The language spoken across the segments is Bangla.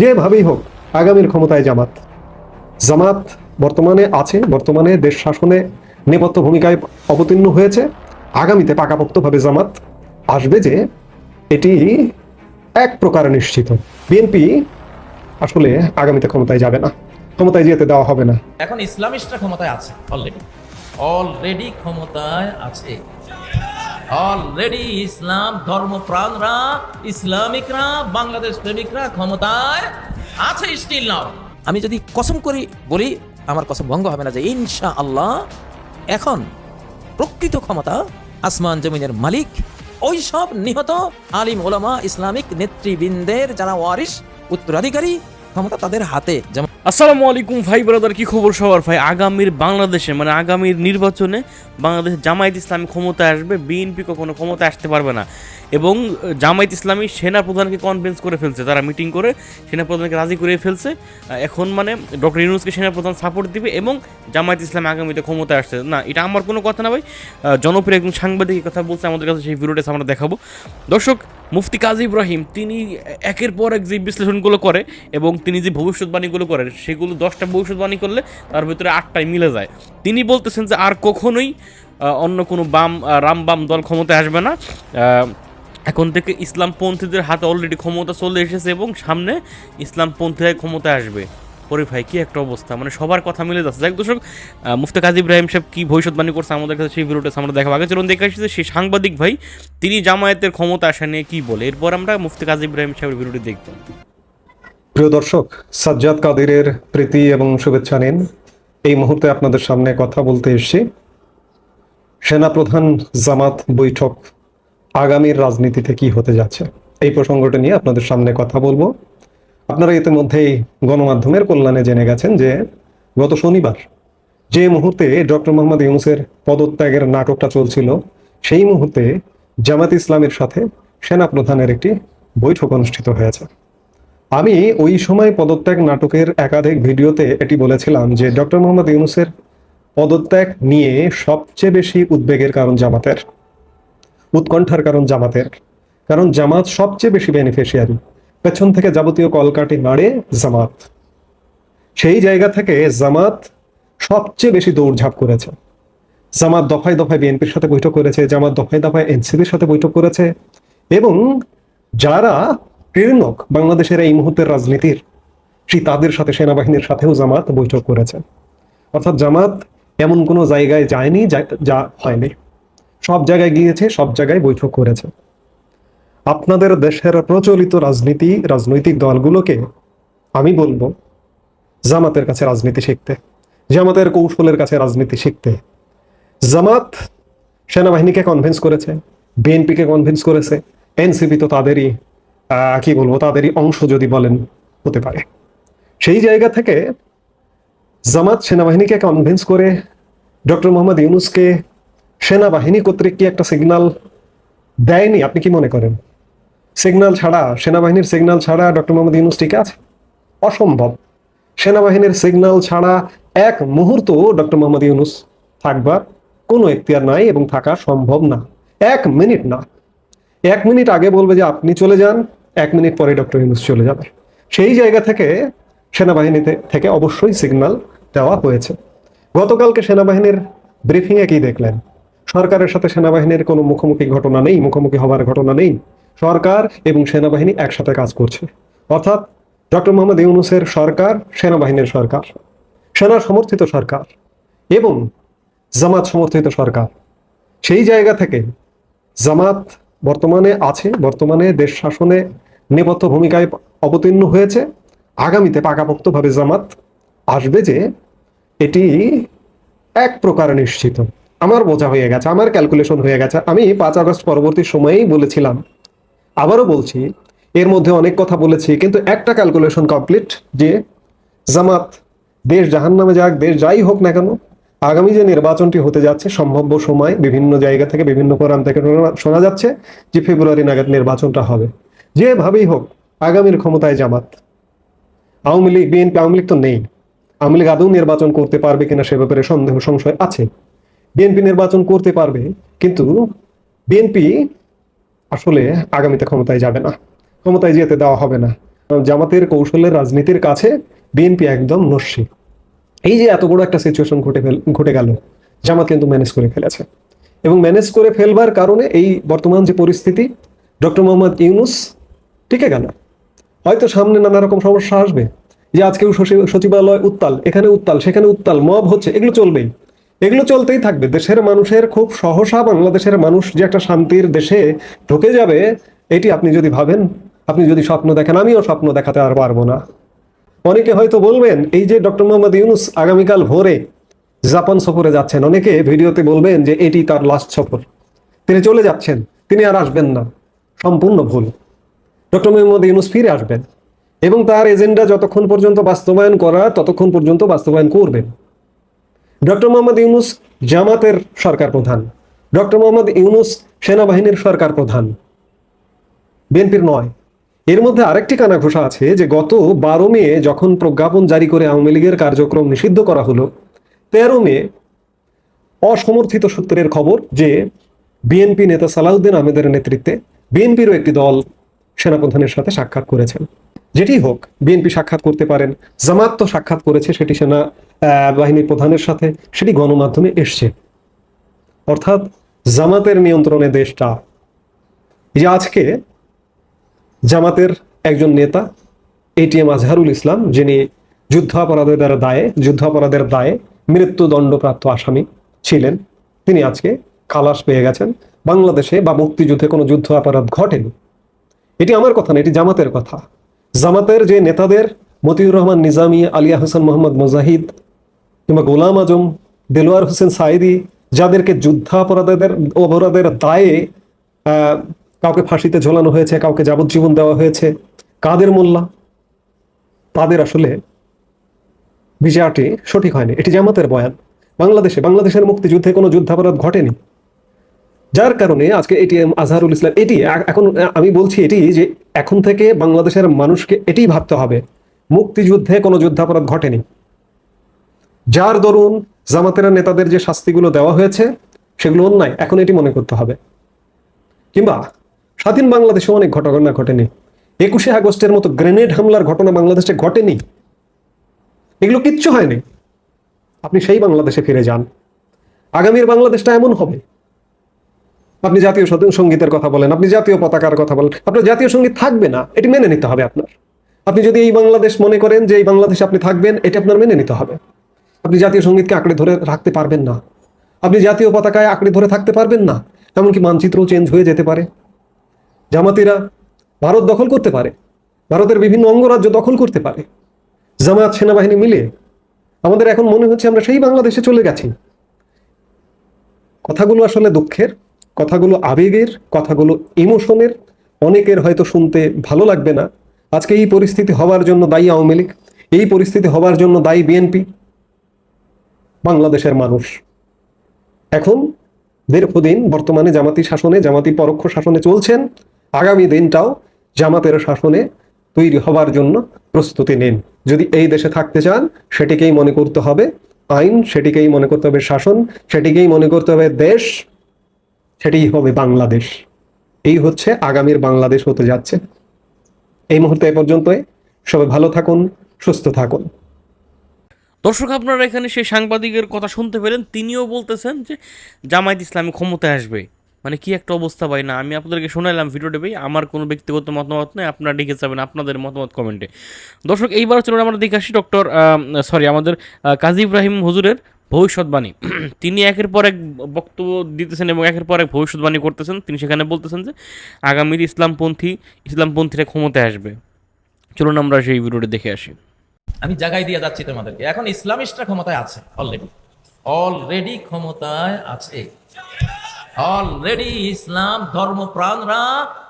যেভাবেই হোক, আগামীর ক্ষমতায় জামাত। জামাত বর্তমানে আছে, বর্তমানে দেশ শাসনে নেপথ্য ভূমিকায় অবতীর্ণ হয়েছে। আগামীতে পাকাপোক্তভাবে জামাত আসবে যে, এটি এক প্রকার নিশ্চিত। বিএনপি আসলে আগামীতে ক্ষমতায় যাবে না, ক্ষমতায় যেতে দেওয়া হবে না। এখন ইসলামিস্টরা ক্ষমতায় আছে অলরেডি অলরেডি ক্ষমতায় আছে। অলরেডি ইসলাম ধর্মপ্রাণরা, ইসলামিকরা, বাংলাদেশ প্রেমিকরা ক্ষমতায় আছে স্টিল নাও আমি যদি কসম করি বলি, আমার কসম ভঙ্গ হবে না যে ইনশা আল্লাহ এখন প্রকৃত ক্ষমতা, আসমান জমিনের মালিক, ওই সব নিহত আলিম ওলামা ইসলামিক নেতৃবৃন্দের যারা ওয়ারিস উত্তরাধিকারী, ক্ষমতা তাদের হাতে। যেমন আসসালামু আলাইকুম ভাই ব্রাদার, কি খবর সবার? ভাই, আগামীর বাংলাদেশে মানে আগামীর নির্বাচনে বাংলাদেশে জামায়াত ইসলামী ক্ষমতায় আসবে, বিএনপি কখনো ক্ষমতায় আসতে পারবে না। এবং জামায়াত ইসলামী সেনা প্রধানকে কনভিন্স করে ফেলছে, তারা মিটিং করে সেনা প্রধানকে রাজি করে ফেলছে। এখন মানে ডক্টর ইউনুসকে সেনা প্রধান সাপোর্ট দিবে এবং জামায়াত ইসলাম আগামীতে ক্ষমতায় আসছে। না, এটা আমার কোনো কথা না ভাই। জনপ্রিয় একজন সাংবাদিক কথা বলছে, আমাদের কাছে সেই ভিডিওটা আমরা দেখাবো। দর্শক, মুফতি কাজী ইব্রাহিম, তিনি একের পর এক যে বিশ্লেষণগুলো করে এবং তিনি যে ভবিষ্যৎবাণীগুলো করেন সেগুলো দশটা ভবিষ্যৎবাণী করলে তার ভিতরে আটটাই মিলে যায়। তিনি বলতেছেন যে আর কখনোই অন্য কোনো বাম রাম বাম দল ক্ষমতায় আসবে না। এখন থেকে ইসলামপন্থীদের হাতে অলরেডি ক্ষমতা চলে এসেছে এবং সামনে ইসলামপন্থীরা ক্ষমতায় আসবে। পরে ভাই, কি একটা অবস্থা। মানে সবার কথা মিলে যাচ্ছে। যাক দর্শক মুফতি কাজী ইব্রাহিম সাহেব কি ভবিষ্যৎবাণী করছে আমাদের কাছে সেই ভিডিওটা আমরা দেখাবো। আগে চলুন দেখে আসছি সেই সাংবাদিক ভাই, তিনি জামায়াতের ক্ষমতা আসা নিয়ে কি বলে। এরপর আমরা মুফতি কাজী ইব্রাহিম সাহেবের ভিডিওটি দেখব। প্রিয় দর্শক, সাজ্জাদ কাদিরের প্রীতি এবং শুভেচ্ছা নিন। এই মুহূর্তে আপনাদের সামনে কথা বলতে এসেছি। সেনাপ্রধান জামাত বৈঠক আগামীর রাজনীতিতে কি হতে যাচ্ছে, এই প্রসঙ্গটা নিয়ে আপনাদের সামনে কথা বলব। আপনারা ইতিমধ্যেই গণমাধ্যমের কল্যাণে জেনে গেছেন যে গত শনিবার যে মুহূর্তে ডক্টর মোহাম্মদ ইউনুসের পদত্যাগের নাটকটা চলছিল, সেই মুহূর্তে জামাত ইসলামের সাথে সেনাপ্রধানের একটি বৈঠক অনুষ্ঠিত হয়েছে। আমি ওই সময় পদত্যাগ নাটকের একাধিক ভিডিওতে এটি বলেছিলাম যে ডক্টর মোহাম্মদ ইউনুসের পদত্যাগ নিয়ে সবচেয়ে বেশি উদ্বেগের কারণ জামাতের, উৎকণ্ঠার কারণ জামাতের। কারণ জামাত সবচেয়ে বেশি বেনিফিশিয়ারি পেছন থেকে যাবতীয় কলকাটি নাড়ে জামাত। সেই জায়গা থেকে জামাত সবচেয়ে বেশি দৌড়ঝাঁপ করেছে। জামাত দফায় দফায় বিএনপির সাথে বৈঠক করেছে, জামাত দফায় দফায় এনসিপির সাথে বৈঠক করেছে এবং যারা প্রেরণক বাংলাদেশের এই মুহূর্তের রাজনীতির। সেই তাদের সাথে সেনাবাহিনীর সাথেও জামাত বৈঠক করেছে অর্থাৎ জামাত এমন কোনো জায়গায় যায়নি, যা- হয়নি। সব জায়গায় গিয়েছে, সব জায়গায় বৈঠক করেছে। আপনাদের দেশের প্রচলিত রাজনীতি, রাজনৈতিক দলগুলোকে আমি বলব, জামাতের কাছে রাজনীতি শিখতে, জামাতের কৌশলের কাছে রাজনীতি শিখতে। জামাত সেনাবাহিনীকে কনভিন্স করেছে, বিএনপিকে কনভিন্স করেছে, এনসিপি তো তাদেরই। কি বলব, তাদেরই অংশ যদি বলেন, হতে পারে। সেই জায়গা থেকে জামাত সেনাবাহিনীকে কনভিন্স করে ডক্টর মোহাম্মদ ইউনুসকে সেনাবাহিনী কর্তৃক কি একটা সিগন্যাল দেয়নি? আপনি কি মনে করেন? সিগন্যাল ছাড়া, সেনাবাহিনীর সিগনাল ছাড়া ডক্টর মোহাম্মদ ইউনুস ঠিক আছে? অসম্ভব। সেনাবাহিনীর সিগন্যাল ছাড়া এক মুহূর্ত ডক্টর মোহাম্মদ ইউনুস থাকবার কোনো এখতিয়ার নাই এবং থাকা সম্ভব না। এক মিনিট না। এক মিনিট আগে বলবে যে আপনি চলে যান এক মিনিট পরে ডক্টর ইউনুস চলে যাবে। সেই জায়গা থেকে সেনাবাহিনীতে থেকে অবশ্যই সিগন্যাল দেওয়া হয়েছে। গতকালকে সেনাবাহিনীর ব্রিফিংয়ে কি দেখলেন? সরকারের সাথে সেনাবাহিনীর কোনো মুখোমুখি ঘটনা নেই, মুখোমুখি হওয়ার ঘটনা নেই। সরকার এবং সেনাবাহিনী একসাথে কাজ করছে। অর্থাৎ ডক্টর মোহাম্মদ ইউনুসের সরকার, সেনাবাহিনীর সরকার, সেনা সমর্থিত সরকার এবং জামাত সমর্থিত সরকার। সেই জায়গা থেকে জামাত বর্তমানে আছে, বর্তমানে দেশ শাসনে নেপথ্য ভূমিকায় অবতীর্ণ হয়েছে। আগামীতে পাকাপোক্তভাবে জামাত আসবে যে এটি এক প্রকার নিশ্চিত। আমার বোঝা হয়ে গেছে, আমার ক্যালকুলেশন হয়ে গেছে। আমি পাঁচ আগস্ট পরবর্তী সময়েই বলেছিলাম, আবারও বলছি, এর মধ্যে অনেক কথা বলেছি, কিন্তু একটা ক্যালকুলেশন কমপ্লিট যে জামাত দেশ জাহান নামে যাক, দেশ যাই হোক না কেন, আগামী যে নির্বাচনটি হতে যাচ্ছে, সম্ভাব্য সময় বিভিন্ন জায়গা থেকে, বিভিন্ন ফোরাম থেকে শোনা- শোনা যাচ্ছে যে ফেব্রুয়ারি নাগাদ নির্বাচনটা হবে। যেভাবেই হোক, আগামীর ক্ষমতায় জামাত। আওয়ামী লীগ, বিএনপি, আওয়ামী লীগ তো নেই। আওয়ামী লীগ আদৌ নির্বাচন করতে পারবে কিনা সে ব্যাপারে সন্দেহ, সংশয় আছে। বিএনপি নির্বাচন করতে পারবে, কিন্তু বিএনপি আসলে আগামীতে ক্ষমতায় যাবে না। ক্ষমতায় যেতে দেওয়া হবে না। জামাতের কৌশলের, রাজনীতির কাছে বিএনপি একদম নস্যি। এই যে এত বড় একটা সিচুয়েশন ঘটে ঘটে গেল, জামাত কিন্তু ম্যানেজ করে ফেলেছে। এবং ম্যানেজ করে ফেলবার কারণে এই বর্তমান যে পরিস্থিতি, ডক্টর মোহাম্মদ ইউনুস টিকে গেল। হয়তো সামনে নানা রকম সমস্যা আসবে। যে আজকেও সচিবালয় উত্তাল, এখানে উত্তাল, সেখানে উত্তাল, মব হচ্ছে, এগুলো চলবেই। এগুলো চলতেই থাকবে। দেশের মানুষের খুব সহসা বাংলাদেশের মানুষ যে একটা শান্তির দেশে ঢুকে যাবে, এটি আপনি যদি ভাবেন, আপনি যদি স্বপ্ন দেখেন, আমিও স্বপ্ন দেখাতে আর পারব না। অনেকে হয়তো বলবেন, এই যে ডক্টর মোহাম্মদ ইউনুস আগামীকাল ভোরে জাপান সফরে যাচ্ছেন, অনেকে ভিডিওতে বলবেন যে এটি তার লাস্ট সফর। তিনি চলে যাচ্ছেন, তিনি আর আসবেন না। সম্পূর্ণ ভুল। ডক্টর মোহাম্মদ ইউনুস ফিরে আসবেন এবং তার এজেন্ডা যতক্ষণ পর্যন্ত বাস্তবায়ন করা, ততক্ষণ পর্যন্ত বাস্তবায়ন করবেন ডক্টর মোহাম্মদ ইউনুস জামাতের সরকার প্রধান। ডক্টর মোহাম্মদ ইউনুস সেনাবাহিনীর সরকার প্রধান। বিএনপির নয়। এর মধ্যে আরেকটি কানাঘোষা আছে যে গত বারো মে যখন প্রজ্ঞাপন জারি করে আওয়ামী লীগের কার্যক্রম নিষিদ্ধ করা হলো, তেরো মে অসমর্থিত সূত্রের খবর যে বিএনপি নেতা সালাউদ্দিন আহমেদের নেতৃত্বে বিএনপিরও একটি দল সেনাপ্রধানের সাথে সাক্ষাৎ করেছেন। যেটি হোক বিএনপি সাক্ষাৎ করতে পারেন জামাত তো সাক্ষাৎ করেছে সেটি সেনা আহ, বাহিনী প্রধানের সাথে সেটি গণমাধ্যমে এসছে। অর্থাৎ জামাতের নিয়ন্ত্রণে দেশটা। যে আজকে জামাতের একজন নেতা এটিএম আজহারুল ইসলাম যিনি যুদ্ধাপরাধের দায়ে যুদ্ধাপরাধের দায়ে মৃত্যুদণ্ডপ্রাপ্ত আসামি ছিলেন তিনি আজকে খালাস পেয়ে গেছেন। বাংলাদেশে বা মুক্তিযুদ্ধে কোনো যুদ্ধ অপরাধ ঘটেনি। এটি আমার কথা না, এটি জামাতের কথা। জামাতের যে নেতাদের, মতিউর রহমান, নিজামী, আলিয়া হোসেন মোহাম্মদ মুজাহিদ কিংবা গোলাম আজম, দেলোয়ার হোসেন সাইদি যাদেরকে যুদ্ধাপরাধের, অপরাধের দায়ে কাউকে ফাঁসিতে ঝোলানো হয়েছে, কাউকে যাবজ্জীবন দেওয়া হয়েছে, কাদের মোল্লা? তাদের আসলে বিচারটি সঠিক হয়নি। এটি জামাতের বয়ান। বাংলাদেশে, বাংলাদেশের মুক্তিযুদ্ধে কোনো যুদ্ধাপরাধ ঘটেনি। যার কারণে আজকে এটি আজহারুল ইসলাম, এটি এখন আমি বলছি এটি যে এখন থেকে বাংলাদেশের মানুষকে এটি ভাবতে হবে, মুক্তিযুদ্ধে কোনো যুদ্ধাপরাধ ঘটেনি। যার দরুন জামাতের নেতাদের যে শাস্তিগুলো দেওয়া হয়েছে, সেগুলো অন্যায়, এখন এটি মনে করতে হবে। কিংবা স্বাধীন বাংলাদেশে অনেক ঘটনা ঘটেনি। একুশে আগস্টের মতো গ্রেনেড হামলার ঘটনা বাংলাদেশে ঘটেনি। এগুলো কিচ্ছু হয়নি। আপনি সেই বাংলাদেশে ফিরে যান। আগামীর বাংলাদেশটা এমন হবে। আপনি জাতীয় সঙ্গীতের কথা বলেন, আপনি জাতীয় পতাকার কথা বলেন, আপনার জাতীয় সংগীত থাকবে না, এটি মেনে নিতে হবে আপনার। আপনি যদি এই বাংলাদেশ মনে করেন যে এই বাংলাদেশে আপনি থাকবেন, এটি আপনার মেনে নিতে হবে। আপনি জাতীয় সঙ্গীতকে আঁকড়ে ধরে রাখতে পারবেন না। আপনি জাতীয় পতাকায় আঁকড়ে ধরে থাকতে পারবেন না, এমনকি মানচিত্রও চেঞ্জ হয়ে যেতে পারে। জামাতিরা ভারত দখল করতে পারে, ভারতের বিভিন্ন অঙ্গরাজ্য দখল করতে পারে। জামায়াত সেনাবাহিনী মিলে আমাদের এখন মনে হচ্ছে আমরা সেই বাংলাদেশে চলে গেছি। কথাগুলো আসলে দুঃখের। কথাগুলো আবেগের, কথাগুলো ইমোশনের অনেকের হয়তো শুনতে ভালো লাগবে না। আজকে এই পরিস্থিতি হওয়ার জন্য দায়ী আওয়ামী লীগ, এই পরিস্থিতি হওয়ার জন্য দায়ী বিএনপি, বাংলাদেশের মানুষ। এখন দীর্ঘদিন বর্তমানে জামাতি শাসনে, জামাতি পরোক্ষ শাসনে চলছেন। আগামী দিনটাও জামাতের শাসনে তৈরি হবার জন্য প্রস্তুতি নিন। যদি এই দেশে থাকতে চান, সেটিকেই মনে করতে হবে আইন, সেটিকেই মনে করতে হবে শাসন, সেটিকেই মনে করতে হবে দেশ। সেটিই হবে বাংলাদেশ। এই হচ্ছে আগামীর বাংলাদেশ হতে যাচ্ছে। এই মুহূর্তে এ পর্যন্তই। সবাই ভালো থাকুন, সুস্থ থাকুন। দর্শক, আপনারা এখানে সেই সাংবাদিকের কথা শুনতে পেলেন। তিনিও বলতেছেন যে জামায়াত ইসলামী ক্ষমতায় আসবে। মানে কি একটা অবস্থা পাই না, আমি আপনাদেরকে শোনালাম ভিডিওটা ভাই। আমার কোনো ব্যক্তিগত মতামত নেই, আপনারা লিখে যাবেন আপনাদের মতামত কমেন্টে। দর্শক, এইবার চলুন আমরা দেখে আসি ডক্টর সরি আমাদের কাজী ইব্রাহিম হুজুরের ভবিষ্যৎবাণী। তিনি একের পর এক বক্তব্য দিতেছেন এবং একের পর এক ভবিষ্যৎবাণী করতেছেন। তিনি সেখানে বলতেছেন যে, আগামীর ইসলামপন্থী, ইসলামপন্থীরা ক্ষমতায় আসবে। চলুন আমরা সেই ভিডিওটি দেখে আসি। আমি জায়গায় দিয়ে যাচ্ছি তোমাদেরকে। এখন ইসলামিস্টরা ক্ষমতায় আছে অলরেডি অলরেডি ক্ষমতায় আছে। অলরেডি ইসলাম ধর্মপ্রাণরা,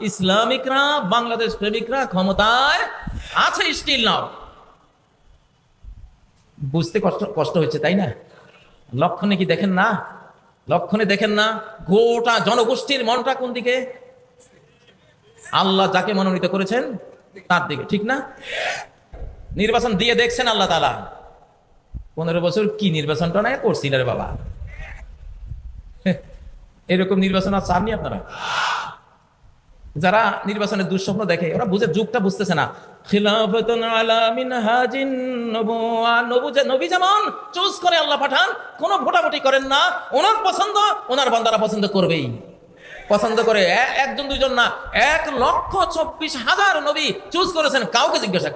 ইসলামিকরা, বাংলাদেশ প্রেমিকরা ক্ষমতায় আছে স্টিল নাও বুঝতে কষ্ট কষ্ট হচ্ছে তাই না? লক্ষণে কি দেখেন না? লক্ষণে দেখেন না? গোটা জনগোষ্ঠীর মনটা কোন দিকে? আল্লাহ যাকে মনোনীত করেছেন, তার দিকে, ঠিক না? নির্বাচন দিয়ে দেখছেন আল্লাহ তালা পনেরো বছর কি নির্বাচনটা না করছিল রে বাবা? এরকম নির্বাচন আর চাননি আপনারা? যারা নির্বাচনের দুঃস্বপ্ন দেখে, ওরা বুঝে, যুগটা বুঝতেছে না। নবু যেমন, চুজ করে আল্লাহ পাঠান, কোনো ভোটাভুটি করেন না। ওনার পছন্দ ওনার পছন্দ করবেই। পছন্দ করে একজন না, এক লক্ষ চব্বিশ হাজার নবী চুজ করেছেন, কাউকে জিজ্ঞাসা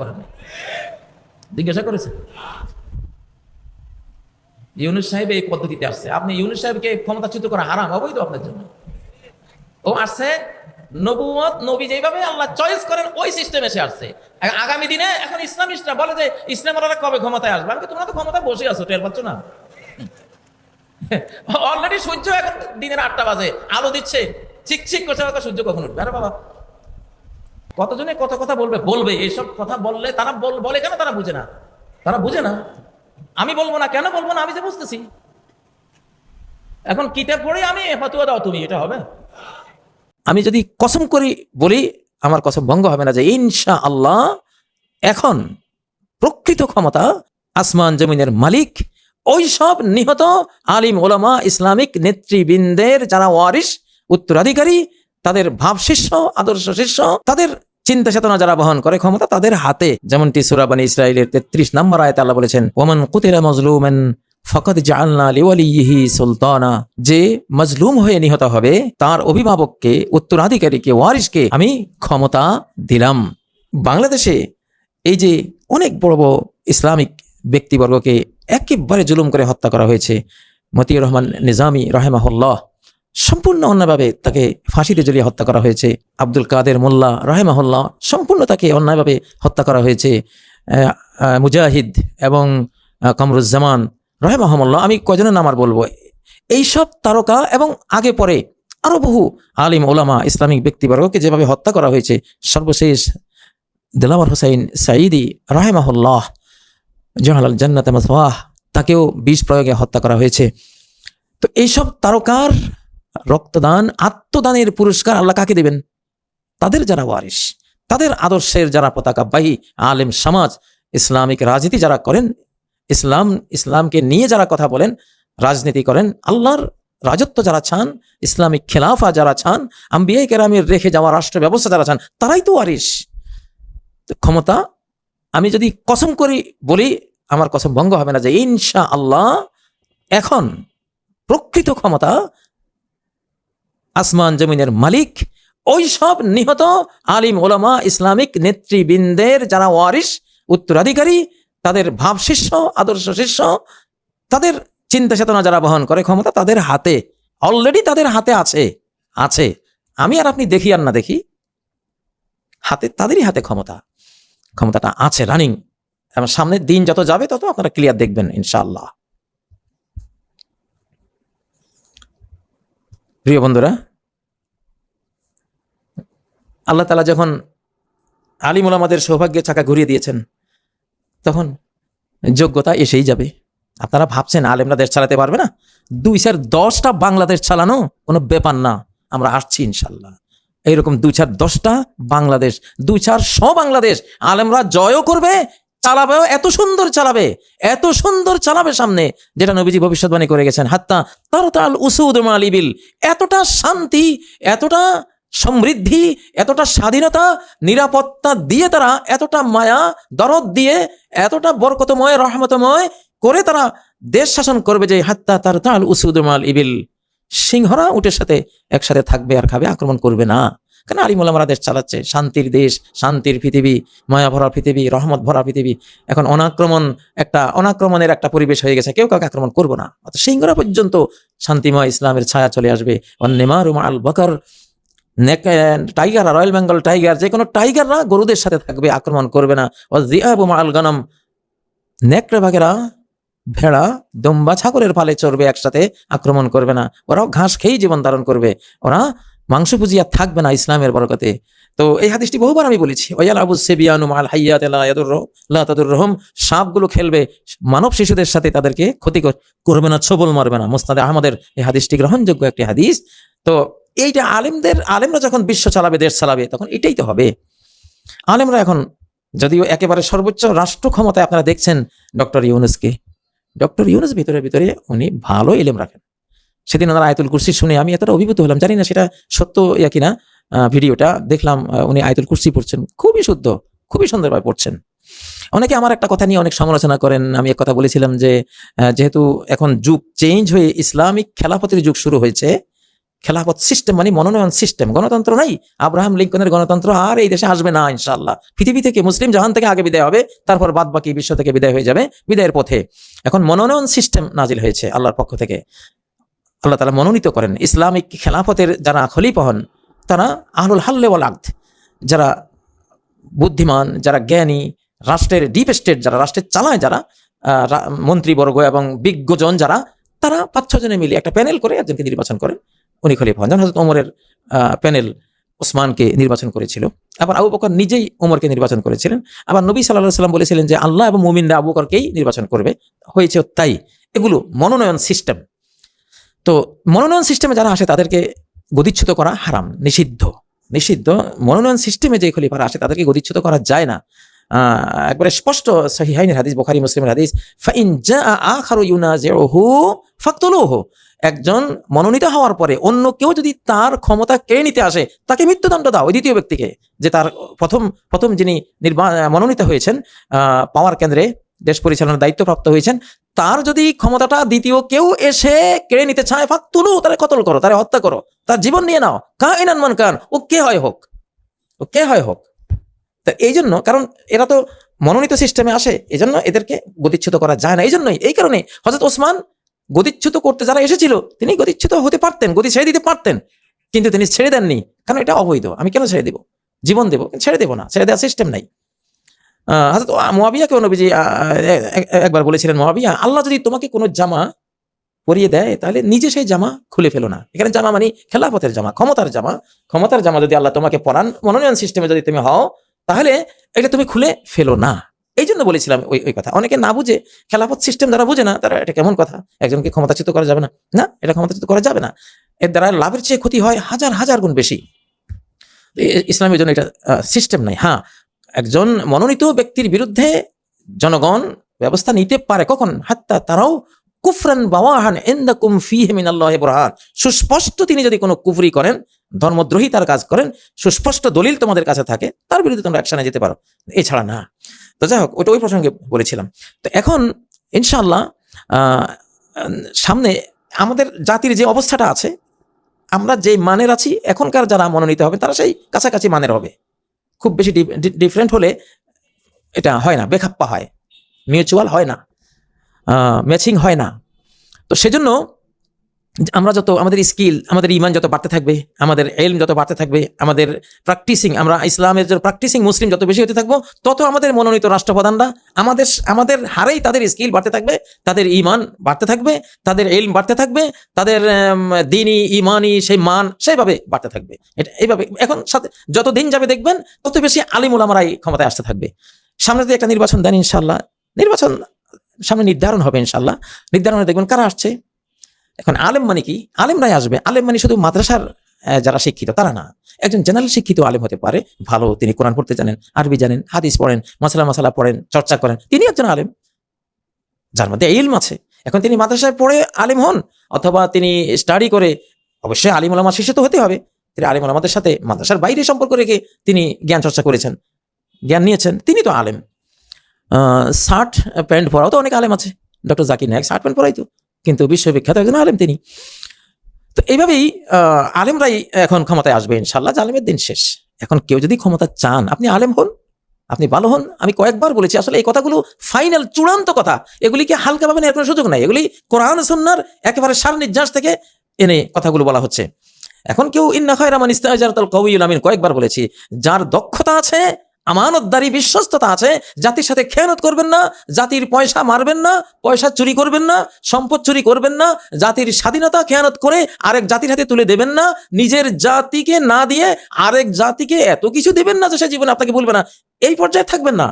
জিজ্ঞাসা করেছেন? ইউনুস সাহেব এই পদ্ধতিতে আসছে। আপনি ইউনুস সাহেবকে ক্ষমতাচ্যুত করা হারাম, অবৈধ আপনার জন্য। ও আসছে নবুয়ত নবী যেভাবে আল্লাহ চয়েস করেন, ওই সিস্টেম এসে আসছে। আগামী দিনে এখন ইসলামিস্টরা বলে যে ইসলামরা কবে ক্ষমতায় আসবে? আমি তোমরা তো ক্ষমতায় বসে আছো, টের পাচ্ছ না? অলরেডি সূর্য এখন দিনের আটটা বাজে, আলো দিচ্ছে। চিকচিক করছে, হয়তো সূর্য কখন উঠবে? আরে বাবা। কতজনে কত কথা বলবে? বলবে। এইসব কথা বললে তারা বল- বলে কেন তারা বুঝে না? তারা বুঝে না। আমি বলব না, কেন বলব না? আমি যে বুঝতেছি। এখন কিতাব পড়ে আমি ফতুয়া দাও তুমি, এটা হবে? আমি যদি কসম করি বলি, আমার কসম ভঙ্গ হবে না যে ইনশা আল্লাহ এখন প্রকৃত ক্ষমতা আসমান জমিনের মালিক, ওই সব নিহত আলিম ওলামা ইসলামিক নেতৃবৃন্দের যারা ওয়ারিস উত্তরাধিকারী, তাদের ভাব শিষ্য, আদর্শ শিষ্য, তাদের চিন্তা চেতনা যারা বহন করে ক্ষমতা, তাদের হাতে, যেমনটি সুরাবানি ইসরায়েলের তেত্রিশ নম্বর আয়তে আল্লাহ বলেছেন, ওমান কুতিরা মজলুমেন ফকত জালনা লিওয়ালিহি সুলতানা। যে মজলুম হয়ে নিহত হবে তার অভিভাবককে উত্তরাধিকারীকে ওয়ারিসকে আমি ক্ষমতা দিলাম। বাংলাদেশে এই যে অনেক বড় বড় ইসলামিক ব্যক্তিবর্গকে একেবারে জুলুম করে হত্যা করা হয়েছে মতিউর রহমান নিজামী রহেমাহুল্লাহ সম্পূর্ণ অন্যায়ভাবে তাকে ফাঁসিতে ঝুলিয়ে হত্যা করা হয়েছে। আব্দুল কাদের মোল্লা রহেমাহুল্লাহ সম্পূর্ণ তাকে অন্যায়ভাবে হত্যা করা হয়েছে। মুজাহিদ এবং আহ, কামরুজ্জামান রহেমাহমুল্লাহ, আমি কয়জনের নাম আর বলব? এইসব তারকা এবং আগে পরে আরও বহু আলিম ওলামা ইসলামিক ব্যক্তিবর্গকে যেভাবে হত্যা করা হয়েছে, সর্বশেষ দিলাওয়ার হোসাইন সাইদি রাহেমাহুল্লাহ জাহালাল জান্নাত মাসওয়াহ, তাকেও বিষ প্রয়োগে হত্যা করা হয়েছে। তো এইসব তারকার রক্তদান, আত্মদানের পুরস্কার আল্লাহ কাকে দেবেন? তাদের যারা ওয়ারিস তাদের আদর্শের যারা পতাকাবাহী আলেম সমাজ, ইসলামিক রাজনীতি যারা করেন ইসলাম, ইসলামকে নিয়ে যারা কথা বলেন, রাজনীতি করেন, আল্লাহর রাজত্ব যারা চান, ইসলামিক খেলাফা যারা চান আম্বিয়াই কেরামের রেখে যাওয়া রাষ্ট্র ব্যবস্থা যারা চান, তারাই তো আরিস ক্ষমতা, আমি যদি কসম করি, বলি, আমার কসম ভঙ্গ হবে না যে ইনশা আল্লাহ এখন প্রকৃত ক্ষমতা আসমান জমিনের মালিক, ওই সব নিহত আলিম ওলামা ইসলামিক নেতৃবৃন্দের যারা ওয়ারিস উত্তরাধিকারী তাদের ভাব শিষ্য, আদর্শ শিষ্য, তাদের চিন্তা চেতনা যারা বহন করে ক্ষমতা তাদের হাতে অলরেডি তাদের হাতে আছে আছে। আমি আর আপনি দেখি আর না দেখি, হাতে, তাদেরই হাতে ক্ষমতা, ক্ষমতাটা আছে রানিং এবং সামনের দিন যত যাবে তত আপনারা ক্লিয়ার দেখবেন, ইনশাআল্লাহ। প্রিয় বন্ধুরা, আল্লাহ তালা যখন আলিমুল আমাদের সৌভাগ্যের চাকা ঘুরিয়ে দিয়েছেন তখন যোগ্যতা এসেই যাবে। আপনারা ভাবছেন আলেমরা দেশ চালাতে পারবে না? দুই চার দশটা বাংলাদেশ চালানো কোনো ব্যাপার না। আমরা আসছি ইনশাল্লাহ। এইরকম দুই চার দশটা বাংলাদেশ, দুই চার শ বাংলাদেশ আলেমরা জয়ও করবে, চালাবেও, এত সুন্দর চালাবে, এত সুন্দর চালাবে সামনে, যেটা নবীজি ভবিষ্যৎবাণী করে গেছেন, হাত্তা তার উসুদ মালিবিল, এতটা শান্তি, এতটা সমৃদ্ধি, এতটা স্বাধীনতা, নিরাপত্তা দিয়ে তারা এতটা মায়া, দরদ দিয়ে এতটা বরকতময়, রহমতময় করে তারা দেশ শাসন করবে যে হাত্তা তার তাল উসুদ মাল ইবিল। সিংহরা উটের সাথে একসাথে থাকবে আর খাবে, আক্রমণ করবে না। কেন আলিমুল আমরা দেশ চালাচ্ছে? শান্তির দেশ, শান্তির পৃথিবী, মায়া ভরা পৃথিবী, রহমত ভরা পৃথিবী। এখন অনাক্রমণ একটা, অনাক্রমণের একটা পরিবেশ হয়ে গেছে, কেউ কাউকে আক্রমণ করব না। অর্থাৎ সিংহরা পর্যন্ত শান্তিময় ইসলামের ছায়া চলে আসবে। অন্নেমার আল বকর টাইগার, রয়্যাল বেঙ্গল টাইগার যে কোনো টাইগাররা গরুদের সাথে থাকবে, আক্রমণ করবে না। ও জিয়াবু আল গনম। নেকড়ে বাঘেরা ভেড়া, দম্বা, ছাগলের পালে চড়বে, একসাথে আক্রমণ করবে না। ওরাও ঘাস খেয়েই জীবন ধারণ করবে। ওরা মাংস পুজিয়া থাকবে না ইসলামের বরকতে। তো এই হাদিসটি বহুবার আমি বলেছি ওয়াল আবু সেবিয়ানু মাল হাইয়াত লা ইয়াদুর লা তাদুর রহম সাপগুলো খেলবে, মানব শিশুদের সাথে তাদেরকে ক্ষতি কর- করবে না, ছবল মারবে না। মুস্তাদে আহমদের এই হাদিসটি গ্রহণযোগ্য একটি হাদিস। তো এইটা আলেমদের, আলেমরা যখন বিশ্ব চালাবে, দেশ চালাবে, তখন এটাই তো হবে। আলেমরা এখন যদিও একেবারে সর্বোচ্চ রাষ্ট্র ক্ষমতায় আপনারা দেখছেন ডক্টর ইউনুসকে, ডক্টর ইউনুস ভিতরে ভিতরে উনি ভালো এলেম রাখেন। সেদিন ওনার আয়তুল কুরসি শুনে আমি এতটা অভিভূত হলাম, জানি না সেটা সত্য ইয়া কিনা ভিডিওটা দেখলাম উনি আয়তুল কুরসি পড়ছেন, খুবই শুদ্ধ, খুবই সুন্দরভাবে পড়ছেন। অনেকে আমার একটা কথা নিয়ে অনেক সমালোচনা করেন, আমি এক কথা বলেছিলাম যে যেহেতু এখন যুগ চেঞ্জ হয়ে ইসলামিক খেলাফতের যুগ শুরু হয়েছে খেলাফত সিস্টেম মানে মনোনয়ন সিস্টেম গণতন্ত্র নাই। আব্রাহাম লিঙ্কনের গণতন্ত্র আর এই দেশে আসবে না, ইনশাআল্লাহ। পৃথিবী থেকে মুসলিম জাহান থেকে আগে বিদায় হবে, তারপর বাদ বাকি বিশ্ব থেকে বিদায় হয়ে যাবে বিদায়ের পথে। এখন মনোনয়ন সিস্টেম নাজিল হয়েছে আল্লাহর পক্ষ থেকে। আল্লাহ তালা মনোনীত করেন। ইসলামিক খেলাফতের যারা খলিফা হন, তারা আহলুল হাল্লে ওয়াল আকদ। যারা বুদ্ধিমান, যারা জ্ঞানী, রাষ্ট্রের ডিপ স্টেট যারা, রাষ্ট্রের চালায় যারা মন্ত্রীবর্গ এবং বিজ্ঞজন যারা, তারা পাঁচ ছজনে মিলে একটা প্যানেল করে একজনকে নির্বাচন করেন। উনি খলিফা হন। যেমন হজরত ওমরের প্যানেল ওসমানকে নির্বাচন করেছিল, আবার আবু বকর নিজেই ওমরকে নির্বাচন করেছিলেন, আবার নবী সাল্লাহ সাল্লাম বলেছিলেন যে, আল্লাহ এবং মুমিনরা আবু বকরকেই নির্বাচন করবে। হয়েছে তাই। এগুলো মনোনয়ন সিস্টেম। তো মনোনয়ন সিস্টেমে যারা আসে, তাদেরকে গদিচ্যুত করা হারাম, নিষিদ্ধ। নিষিদ্ধ মনোনয়ন সিস্টেমে যে খলিফারা আসে, তাদেরকে গদিচ্যুত করা যায় না। একবারে স্পষ্ট সহিহাইনের হাদিস, বোখারি, মুসলিমের হাদিস ফাইন জা আখারু ইউনাজিউহু ফাকতুলুহু। একজন মনোনীত হওয়ার পরে অন্য কেউ যদি তার ক্ষমতা কেড়ে নিতে আসে, তাকে মৃত্যুদণ্ড দাও। ওই দ্বিতীয় ব্যক্তিকে যে তার প্রথম প্রথম যিনি মনোনীত হয়েছেন পাওয়ার কেন্দ্রে দেশ পরিচালনার দায়িত্বপ্রাপ্ত হয়েছেন, তার যদি ক্ষমতাটা দ্বিতীয় কেউ এসে কেড়ে নিতে চায়, ফাঁক তুলো, তারা কতল করো, তারা হত্যা করো, তার জীবন নিয়ে নাও। কা ইনান মান কান, ও কে হয় হোক, ও কে হয় হোক। তা এই জন্য, কারণ এরা তো মনোনীত সিস্টেমে আসে এই জন্য এদেরকে গতিচ্যুত করা যায় না। এই জন্যই, এই কারণে হজরত ওসমান গতিচ্যুত করতে যারা এসেছিল তিনি গতিচ্যুত হতে পারতেন গতি ছেড়ে দিতে পারতেন। কিন্তু তিনি ছেড়ে দেননি কারণ এটা অবৈধ। আমি কেন ছেড়ে দেব? জীবন দেবো? ছেড়ে দেবো না ছেড়ে দেওয়ার সিস্টেম নাই। আহ, হাজরত মোয়াবিয়াকেও নবীজি একবার বলেছিলেন মোয়াবিয়া আল্লাহ যদি তোমাকে কোনো জামা পরিয়ে দেয় তাহলে নিজে সেই জামা খুলে ফেলো না। এখানে জামা মানে খেলাফতের জামা ক্ষমতার জামা। ক্ষমতার জামা যদি আল্লাহ তোমাকে পরান মনোনয়ন সিস্টেমে যদি তুমি হও তাহলে এটা তুমি খুলে ফেলো না। এই জন্য বলেছিলাম ওই ওই কথা। অনেকে না বুঝে খেলাফত সিস্টেম যারা বুঝে না, তারা এটা কেমন কথা? একজনকে ক্ষমতাচ্যুত করা যাবে না। না, এটা ক্ষমতাচ্যুত করা যাবে না। এর দ্বারা লাভের চেয়ে ক্ষতি হয় হাজার হাজার গুণ বেশি। ইসলামের জন্য এটা সিস্টেম নাই। হ্যাঁ একজন মনোনীত ব্যক্তির বিরুদ্ধে জনগণ ব্যবস্থা নিতে পারে। কখন? হাত্তা তারাও কুফরান বাওয়াহান এন্দাকুম ফিহে মিনাল্লাহ বুরহান। সুস্পষ্ট তিনি যদি কোনো কুফরি করেন ধর্মদ্রোহী তার কাজ করেন সুস্পষ্ট দলিল তোমাদের কাছে থাকে তার বিরুদ্ধে তোমরা অ্যাকশনে যেতে পারো। এছাড়া না। তো যাই হোক ওটা ওই প্রসঙ্গে বলেছিলাম। তো এখন ইনশাআল্লাহ আহ, সামনে আমাদের জাতির যে অবস্থাটা আছে আমরা যে মানের আছি এখনকার যারা মনোনীত হবে তারা সেই কাছাকাছি মানের হবে। খুব বেশি ডিফারেন্ট হলে এটা হয় না বেখাপ্পা হয়। মিউচুয়াল হয় না। ম্যাচিং হয় না। তো সেজন্য আমরা যত, আমাদের স্কিল আমাদের ইমান যত বাড়তে থাকবে, আমাদের এলম যত বাড়তে থাকবে, আমাদের প্র্যাকটিসিং আমরা ইসলামের যত প্র্যাকটিসিং মুসলিম যত বেশি হতে থাকব, তত আমাদের মনোনীত রাষ্ট্রপ্রধানরা আমাদের আমাদের হারেই তাদের স্কিল বাড়তে থাকবে, তাদের ইমান বাড়তে থাকবে, তাদের এলম বাড়তে থাকবে, তাদের দিনই ইমানি, সেই মান, সেইভাবে বাড়তে থাকবে। এটা, এইভাবে, এখন সাথে, যত দিন যাবে দেখবেন, তত বেশি আলিমুল আমারাই ক্ষমতায় আসতে থাকবে। সামনে যদি একটা নির্বাচন দেন ইনশাল্লাহ নির্বাচন সামনে নির্ধারণ হবে ইনশাল্লাহ নির্ধারণে দেখবেন কারা আসছে? এখন আলেম মানে কি? আলেমরাই আসবে। আলেম মানে শুধু মাদ্রাসার যারা শিক্ষিত, তারা না। একজন জেনারেল শিক্ষিত আলেম হতে পারে। ভালো, তিনি কোরআন পড়তে জানেন, আরবি জানেন, হাদিস পড়েন, মশলা মশলা পড়েন, চর্চা করেন, তিনি একজন আলেম। যার মধ্যে ইলম আছে। এখন তিনি মাদ্রাসায় পড়ে আলেম হন, অথবা তিনি স্টাডি করে, অবশ্যই আলিম আলামা শিষ্য তো হতে হবে। তিনি আলিম আলামাদের সাথে মাদ্রাসার বাইরে সম্পর্ক রেখে তিনি জ্ঞান চর্চা করেছেন, জ্ঞান নিয়েছেন, তিনি তো আলেম। শার্ট প্যান্ট পরাও তো অনেক আলেম আছে। Doctor Zakir Naik shirt pant পরাই তো। কিন্তু বিশ্ববিখ্যাত একজন আলেম তিনি। তো এইভাবেই আলেমরাই এখন ক্ষমতায় আসবে ইনশাল্লাহ আলেমের দিন শেষ। এখন কেউ যদি ক্ষমতা চান, আপনি আলেম হন, আপনি ভালো হন, আমি কয়েকবার বলেছি, আসলে এই কথাগুলো ফাইনাল চূড়ান্ত কথা। এগুলিকে হালকাভাবে নেওয়ার কোনো সুযোগ নাই। এগুলি কোরআন সন্ন্যার একেবারে সার নির্যাস থেকে এনে কথাগুলো বলা হচ্ছে। এখন কেউ, ইন্না খয়রামান ইস্তাজারাতুল কওয়িউল আমিন, কয়েকবার বলেছি, যার দক্ষতা আছে আমানতদারি বিশ্বস্ততা আছে, জাতির সাথে খেয়ানত করবেন না, জাতির পয়সা মারবেন না, পয়সা চুরি করবেন না, সম্পদ চুরি করবেন না, জাতির স্বাধীনতা খেয়ানত করে আরেক জাতির হাতে তুলে দেবেন না, নিজের জাতিকে না দিয়ে আরেক জাতিকে এত কিছু দেবেন না যে সে জীবনে আপনাকে বলবে না। এই পর্যায়ে থাকবেন না।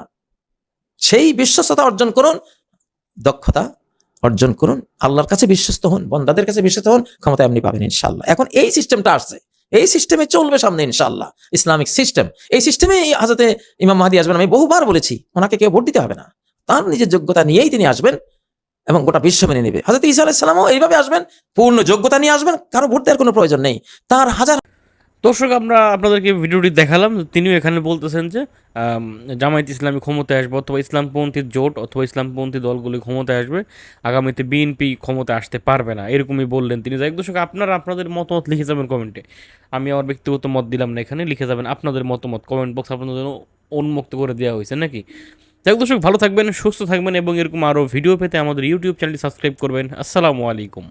সেই বিশ্বস্ততা অর্জন করুন, দক্ষতা অর্জন করুন, আল্লাহর কাছে বিশ্বস্ত হন, বন্দাদের কাছে বিশ্বস্ত হন, ক্ষমতা এমনি পাবেন ইনশাল্লাহ এখন এই সিস্টেমটা আসছে। এই সিস্টেমে চলবে সামনে ইনশাল্লাহ ইসলামিক সিস্টেম এই সিস্টেমে হাজতে ইমাম মাহাদি আসবেন, আমি বহুবার বলেছি, ওনাকে কেউ ভোট দিতে হবে না। তার নিজের যোগ্যতা নিয়েই তিনি আসবেন এবং গোটা বিশ্ব মেনে নেবে। হাজরত ইসা আলাইসালামও এইভাবে আসবেন, পূর্ণ যোগ্যতা নিয়ে আসবেন, কারও ভোট দেওয়ার কোনো প্রয়োজন নেই। তার হাজার দর্শক, আমরা আপনাদেরকে ভিডিওটি দেখালাম। তিনিও এখানে বলতেছেন যে জামায়াত ইসলামী ক্ষমতায় আসবে অথবা ইসলামপন্থী জোট অথবা ইসলামপন্থী দলগুলি ক্ষমতায় আসবে, আগামীতে বিএনপি ক্ষমতায় আসতে পারবে না। এরকমই বললেন তিনি। যাই দর্শক, আপনারা আপনাদের মতামত লিখে যাবেন কমেন্টে। আমি আমার ব্যক্তিগত মত দিলাম না এখানে, লিখে যাবেন আপনাদের মতামত কমেন্ট বক্স আপনাদের জন্য উন্মুক্ত করে দেওয়া হয়েছে নাকি? যাই দর্শক, ভালো থাকবেন, সুস্থ থাকবেন এবং এরকম আরও ভিডিও পেতে আমাদের ইউটিউব চ্যানেলটি সাবস্ক্রাইব করবেন। আসসালামু আলাইকুম।